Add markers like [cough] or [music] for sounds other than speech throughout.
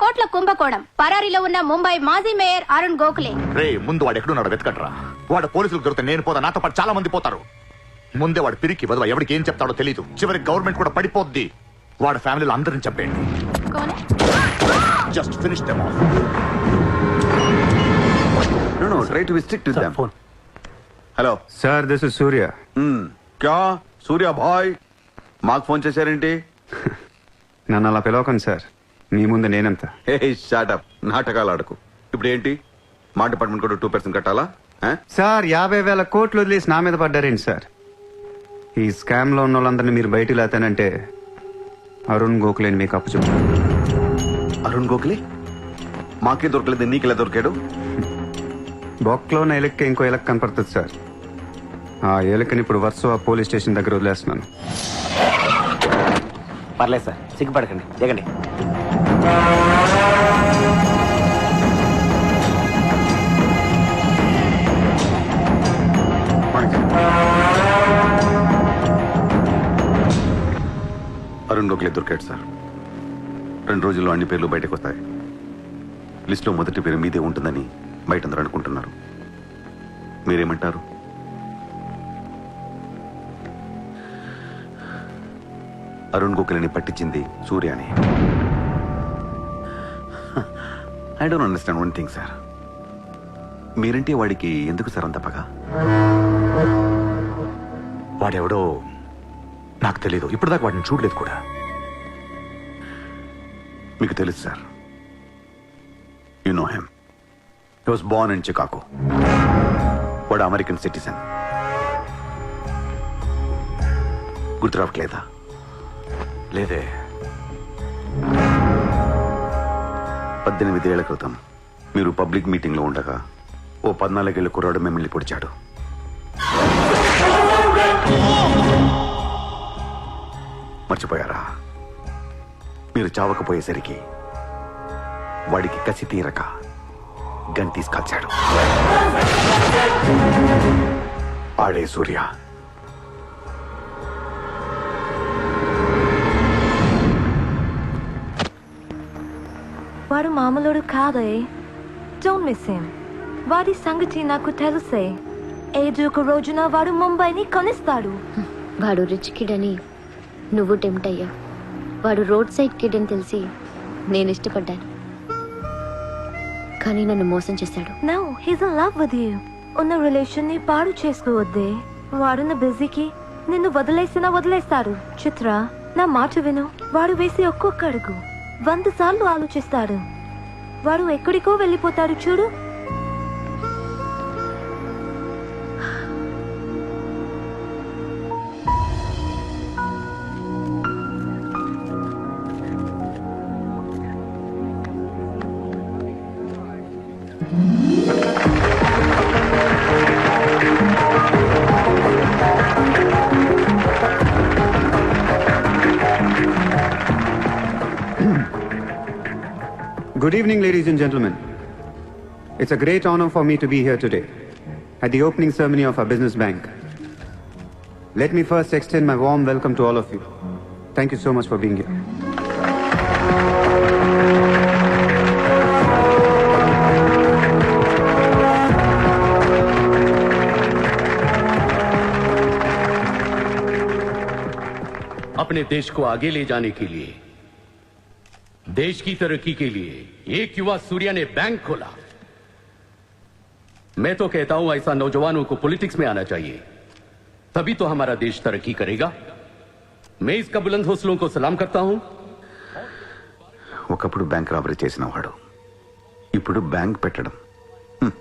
కోట్ల కుంభకోణం. పరారీలో ఉన్న ముంబై మాజీ మేయర్ అరుణ్ గోఖలే. రే ముందు వాడు ఎక్కడున్నాడు వెతకట్రా. వాడు పోలీసులకు దొరికితే నేను పోతా నాతో పాటు చాలా మంది పోతారు. ముందే వాడు పిరికి వదవ ఎవరికి ఏం చెప్తాడో తెలియదు చివరికి గవర్నమెంట్ కూడా పడిపోద్ది. వాడి ఫ్యామిలీలో అందరిని చంపేయండి. కోనే? Just finish them off No, no, try to be strict with them. Hello sir this is Surya Hmm. క్యా సూర్య భాయ్ మాకు ఫోన్ చేశారేంటి? [laughs] నన్ను అలా పిలవకండి సార్ మీ ముందు నేనెంత. హే షాటప్ నాటకాలు ఆడకు. ఇప్పుడు ఏంటి? మా డిపార్ట్మెంట్ కూడా టూ పర్సెంట్ కట్టాలా? ఆ? సార్ యాభై వేల కోట్లు వదిలేసి నా మీద పడ్డారేంటి సార్? ఈ స్కామ్లో ఉన్న వాళ్ళందరినీ మీరు బయటికి లేతానంటే అరుణ్ గోఖలేని మీకు అప్పు చెప్పు అరుణ్ గోఖలే? మాకే దొరకలేదు నీకెలా దొరికాడు? బొక్కలో ఉన్న ఎలక్కి ఇంకో ఎలక్ కనపడుతుంది సార్. ఆ ఎలకని ఇప్పుడు వర్సో పోలీస్ స్టేషన్ దగ్గర వదిలేస్తున్నాను. పర్లేదు సార్ సిగ్గుపడకండి. దిగండి అరుణ్ గోఖలే దొరికాడు సార్. రెండు రోజుల్లో అన్ని పేర్లు బయటకు వస్తాయి లిస్టులో మొదటి పేరు మీదే ఉంటుందని బయట అందరూ అనుకుంటున్నారు. మీరేమంటారు? అరుణ్ గోఖలేని పట్టించింది సూర్యాని. I don't understand one thing sir మీరంటే వాడికి ఎందుకు సార్ అంత పగ? వాడెవడో నాకు తెలియదు ఇప్పటిదాకా వాడిని చూడలేదు కూడా. మీకు తెలుసు sir you know hmm he was born in Chicago వాడు అమెరికన్ సిటిజన్ గుర్తు రావట్లేదా లేదే. పద్దెనిమిది ఏళ్ళ క్రితం మీరు పబ్లిక్ మీటింగ్లో ఉండగా ఓ పద్నాలుగేళ్ళ కుర్రాడు మిమ్మల్ని పొడిచాడు. మర్చిపోయారా? మీరు చావకపోయేసరికి వాడికి కసి తీరక గన్ తీసుకొచ్చాడు ఆడే సూర్య. వాడు మామూలుడు కాదే డోంట్ మిస్ హిమ్ వాడి సంగతి నాకు తెలుసే. ఏదో ఒక రోజున వాడు ముంబైని కొనిస్తాడు. వాడు రిచ్ కిడ్ అని నువ్వు టెంప్ట్ అయ్యా. వాడు రోడ్ సైడ్ కిడ్ అని తెలిసి నేను ఇష్టపడ్డాను. కానీ నన్ను మోసం చేశాడు. No he's in love with you ఉన్న రిలేషన్ని పాడు చేసుకోవద్దే. వాడున్న బిజీకి నిన్ను వదిలేసినా వదిలేస్తాడు. చిత్ర నా మాట విను. వాడు వేసి ఒక్కొక్క అడుగు. వంద సార్లు ఆలోచిస్తాడు. వాడు ఎక్కడికో వెళ్ళిపోతాడు చూడు. Good evening, ladies and gentlemen. It's a great honor for me to be here today at the opening ceremony of our business bank. Let me first extend my warm welcome to all of you. Thank you so much for being here. अपने देश को आगे ले जाने के लिए देश की तरक्की के लिए एक युवा सूर्या ने बैंक खोला मैं तो कहता हूं ऐसा नौजवानों को पॉलिटिक्स में आना चाहिए तभी तो हमारा देश तरक्की करेगा मैं इसका बुलंद हौसलों को सलाम करता हूं ఒకప్పుడు బ్యాంక్ రాబరీ చేసిన వాడు ఇప్పుడు బ్యాంక్ పెట్టడం హ్మ్.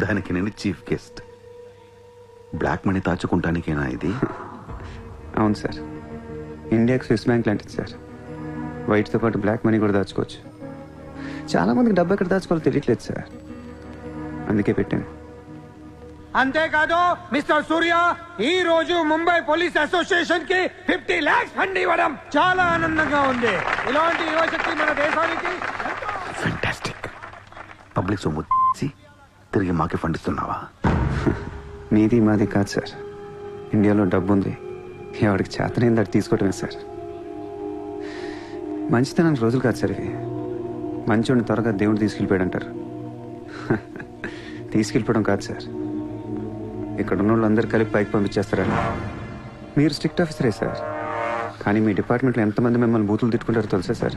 దానికి నేను చీఫ్ గెస్ట్ బ్లాక్ మనీ దాచుకుంటానికేనా ఇది అవును సార్ ఇండియాకి స్విస్ బ్యాంక్ లాంటిది సార్ వైట్తో పాటు బ్లాక్ మనీ కూడా దాచుకోవచ్చు. చాలా మందికి డబ్బు ఎక్కడ దాచుకోవాలో తెలియట్లేదు సార్. అందుకే పెట్టాను. అంతేకాదు మిస్టర్ సూర్య ఈ రోజు ముంబై పోలీస్ అసోసియేషన్కి ఫిఫ్టీ లాక్స్ ఫండ్ ఇవ్వడం చాలా ఆనందంగా ఉంది. ఇలాంటి యువశక్తి మన దేశానికి ఫెంటాస్టిక్ పబ్లిక్ సొమ్ము తిరిగి మాకే ఫండ్ ఇస్తున్నావా? [laughs] మీది మాది కాదు సార్. ఇండియాలో డబ్బు ఉంది ఎవరికి చేతనైంది అది తీసుకోవటమే సార్. మంచితనానికి రోజులు కాదు సార్ ఇవి మంచోడిని త్వరగా దేవుడు తీసుకెళ్ళిపోయాడు అంటారు తీసుకెళ్ళిపోవడం కాదు సార్. ఇక్కడ ఉన్న వాళ్ళందరూ కలిపి పైకి పంపించేస్తారని మీరు స్ట్రిక్ట్ ఆఫీసరే సార్. కానీ మీ డిపార్ట్మెంట్లో ఎంతమంది మిమ్మల్ని బూతులు తిట్టుకుంటారో తెలుసా సార్?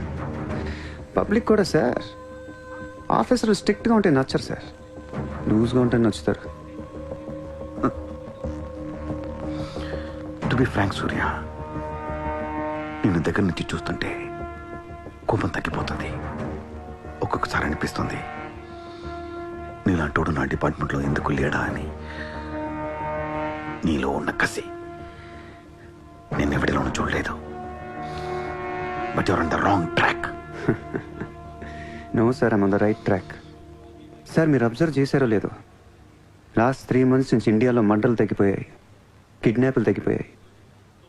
పబ్లిక్ కూడా సార్. ఆఫీసర్లు స్ట్రిక్ట్గా ఉంటే నచ్చరు సార్. లూజ్గా ఉంటే నచ్చుతారు. టు బి ఫ్రాంక్ సూర్య నిన్ను దగ్గర నుంచి చూస్తుంటే కోపం తగ్గిపోతుంది. ఒక్కొక్కసారి అనిపిస్తుంది నీలాంటోడు నా డిపార్ట్మెంట్లో ఎందుకు లేడా అని. నీలో ఉన్న కసి. నేను ఎవరిలోనూ చూడలేదు. But your on the wrong track no sir I'm on the right track sir మీరు అబ్జర్వ్ చేశారో లేదో. లాస్ట్ త్రీ మంత్స్ నుంచి ఇండియాలో మంటలు తగ్గిపోయాయి. కిడ్నాపులు తగ్గిపోయాయి.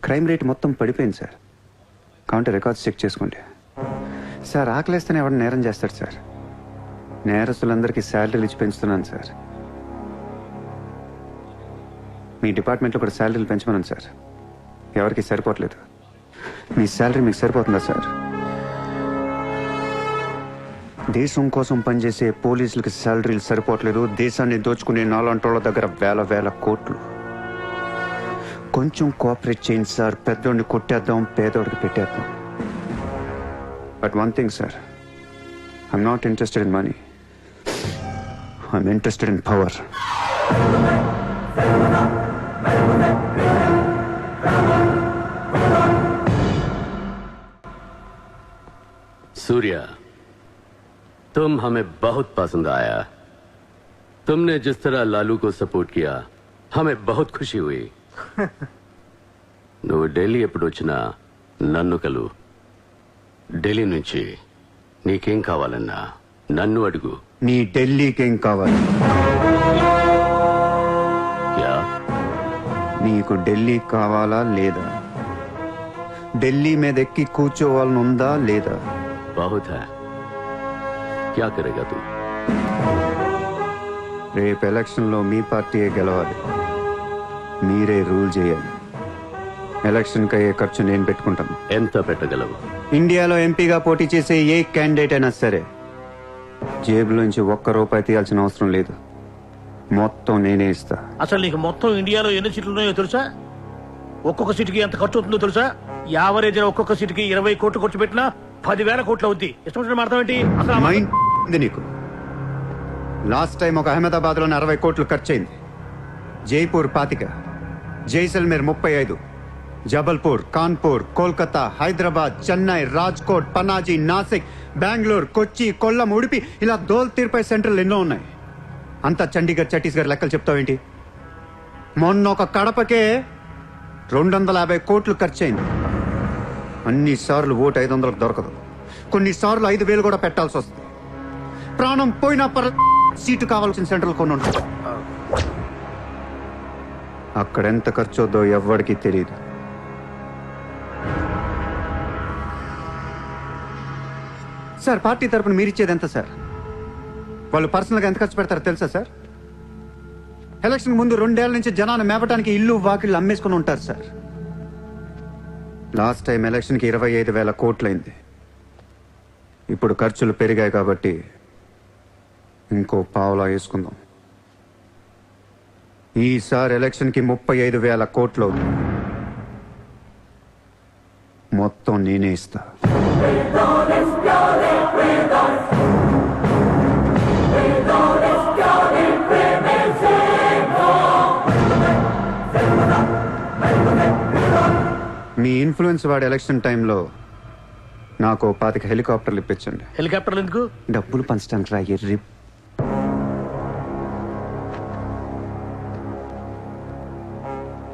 క్రైమ్ రేట్ మొత్తం పడిపోయింది సార్ కౌంటర్ రికార్డ్స్ చెక్ చేసుకోండి సార్ ఆకలేస్తేనే ఎవరు నేరం చేస్తాడు సార్. నేరస్తులందరికీ శాలరీలు ఇచ్చి పెంచుతున్నాను సార్. మీ డిపార్ట్మెంట్లో కూడా శాలరీలు పెంచమన్నాను సార్. ఎవరికి సరిపోవట్లేదు. మీ శాలరీ మీకు సరిపోతుందా సార్? దేశం కోసం పనిచేసే పోలీసులకి శాలరీలు సరిపోవట్లేదు. దేశాన్ని దోచుకునే నాలాంటోళ్ళ దగ్గర వేల వేల కోట్లు. కొంచెం కోఆపరేట్ చేయండి సార్. పెద్దోడిని కొట్టేద్దాం పేదోడికి పెట్టేద్దాం. but one thing sir I'm not interested in money I'm interested in power Surya तुम हमें बहुत पसंद आया तुमने जिस तरह लालू को सपोर्ट किया हमें बहुत खुशी हुई నువ్వు ఢిల్లీ ఎప్పుడు వచ్చినా నన్ను కలు ఢిల్లీ నుంచి నీకేం కావాలన్నా నన్ను అడుగు. నీ ఢిల్లీకేం కావాలి? యా. నీకు ఢిల్లీ కావాలా లేదా? ఢిల్లీ మీద ఎక్కి కూర్చోవాలని ఉందా లేదా? బాహుత క్యా కరేగా రేపు ఎలక్షన్లో మీ పార్టీయే గెలవాలి. మీరే రూల్ చేయాలి. ఎలక్షన్కి అయ్యే ఖర్చు నేను పెట్టుకుంటాను. ఎంత పెట్టగలవు? ఇండియాలో ఎంపీగా పోటీ చేసే ఏ క్యాండిడేట్ అయినా సరే జేబులోంచి ఒక్క రూపాయి తీయాల్సిన అవసరం లేదు. మొత్తం నేనే ఇస్తా. అసలు నీకు మొత్తం ఇండియాలో ఎన్ని సీట్లు ఉన్నాయో తెలుసా? ఒక్కొక్క సీటుకి ఎంత ఖర్చు అవుతుందో తెలుసా? యావరేజ్ ఒక్కొక్క సీటుకి ఇరవై కోట్లు ఖర్చు పెట్టినా పదివేల కోట్లు అవుద్ది. ఇష్టం అసలు మైండ్ ఉంది నీకు. లాస్ట్ టైం ఒక అహ్మదాబాద్లోనే అరవై కోట్లు ఖర్చయింది. జైపూర్ పాతిక జైసల్మేర్ ముప్పై ఐదు. జబల్పూర్ కాన్పూర్ కోల్కతా హైదరాబాద్ చెన్నై రాజ్కోట్ పనాజీ నాసిక్ బెంగళూరు కొచ్చి కొల్లం ఉడిపి ఇలా దోల్ తీర్పై సెంటర్లు ఎన్నో ఉన్నాయి. అంతా చండీగఢ్ ఛత్తీస్గఢ్ లెక్కలు చెప్తావేంటి? మొన్న ఒక కడపకే రెండు వందల యాభై కోట్లు ఖర్చయింది. అన్ని సార్లు ఓటు ఐదు వందలకు దొరకదు కొన్నిసార్లు ఐదు వేలు కూడా పెట్టాల్సి వస్తుంది. ప్రాణం పోయినా పర్ సీటు కావాల్సిన సెంటర్లు కొన్ని ఉంటాయి. అక్కడ ఎంత ఖర్చు అవుద్దో ఎవ్వడికి తెలియదు సార్ పార్టీ తరపున మీరు ఇచ్చేది ఎంత సార్? వాళ్ళు పర్సనల్గా ఎంత ఖర్చు పెడతారో తెలుసా సార్? ఎలక్షన్ ముందు రెండేళ్ళ నుంచి జనాన్ని మేపటానికి ఇల్లు వాకిళ్ళు అమ్మేసుకుని ఉంటారు సార్. లాస్ట్ టైం ఎలక్షన్కి ఇరవై ఐదు వేల కోట్లయింది ఇప్పుడు ఖర్చులు పెరిగాయి కాబట్టి ఇంకో పావులా వేసుకుందాం. ఈసారి ఎలక్షన్కి ముప్పై ఐదు వేల కోట్లు మొత్తం నేనే ఇస్తా. మీ ఇన్ఫ్లుయెన్స్ వాడి ఎలక్షన్ టైంలో నాకు పాతిక హెలికాప్టర్లు ఇప్పించండి. హెలికాప్టర్లు ఎందుకు? డబ్బులు పంచడానికి రా ఎర్రి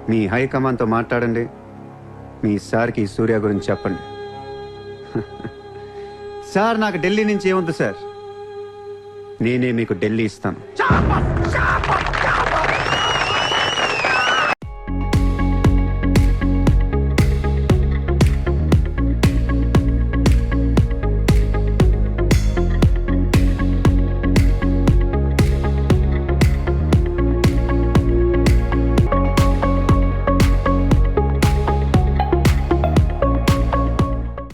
మీ హైకమాండ్తో మాట్లాడండి. మీ సార్కి సూర్య గురించి చెప్పండి. [laughs] సార్ నాకు ఢిల్లీ నుంచి ఏమొద్దు సార్? నేనే మీకు ఢిల్లీ ఇస్తాను.